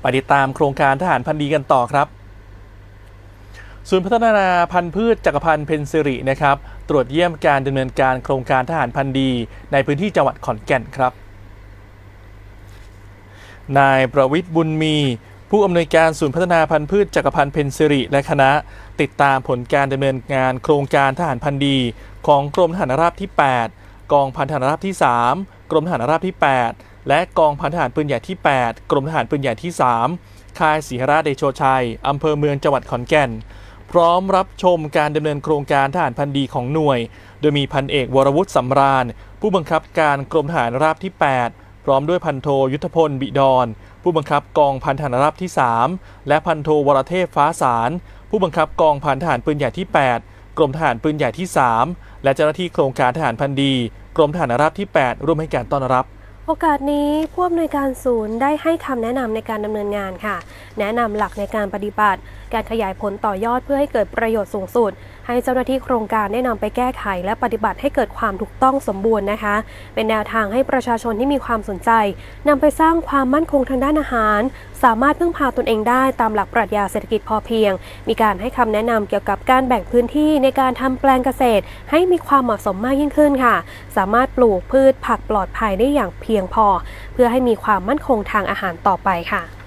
ไปติดตามโครงการทหารพันธุ์ดีกันต่อครับ ศูนย์พัฒนาพันธุ์พืชจักรพันธ์เพนซิรินะครับ ตรวจเยี่ยมการดำเนินการโครงการทหารพันธุ์ดี ในพื้นที่จังหวัดขอนแก่นครับ นายประวิทย์บุญมีผู้อำนวยการศูนย์พัฒนาพันธุ์พืชจักรพันธ์เพนซิริและคณะ ติดตามผลการดำเนินงานโครงการทหารพันธุ์ดี ของกรมทหารราบที่ 8 กองพันทหารราบที่ 3 กรมทหารราบที่ 8 และกองพันทหารปืนใหญ่ที่ 8 กรมทหารปืนใหญ่ที่ 3 ค่ายศรีหราชเดโชชัย อำเภอเมืองจังหวัดขอนแก่น พร้อมรับชมการดำเนินโครงการทหารพันธ์ดีของหน่วย โดยมีพันเอกวรวุฒิสำราญ ผู้บังคับการกรมทหารราบที่ 8 พร้อมด้วยพันโทยุทธพลบิดอนผู้บังคับกองพันทหารราบที่ 3 และพันโทวรเทพฟ้าสาร ผู้บังคับกองพันทหารปืนใหญ่ที่ 8 กรมทหารปืนใหญ่ที่ 3 และเจ้าหน้าที่โครงการทหารพันธ์ดี กรมทหารราบที่ 8 ร่วมให้การต้อนรับ โอกาสนี้ผู้อำนวยการศูนย์ได้ให้คำแนะนำในการดำเนินงานค่ะ แนะนำหลักในการปฏิบัติ การขยายผลต่อยอดเพื่อให้เกิดประโยชน์สูงสุด ให้เจ้าหน้าที่โครงการได้นำไปแก้ไข และปฏิบัติให้เกิดความถูกต้องสมบูรณ์นะคะ เป็นแนวทางให้ประชาชนที่มีความสนใจนำไปสร้างความมั่นคงทางด้านอาหารสามารถพึ่งพาตนเองได้ตามหลักปรัชญาเศรษฐกิจพอเพียง มีการให้คำแนะนำเกี่ยวกับการแบ่งพื้นที่ในการทำแปลงเกษตร ให้มีความเหมาะสมมากยิ่งขึ้นค่ะ สามารถปลูกพืชผักปลอดภัยได้อย่างเพียงพอ เพื่อให้มีความมั่นคงทางอาหารต่อไปค่ะ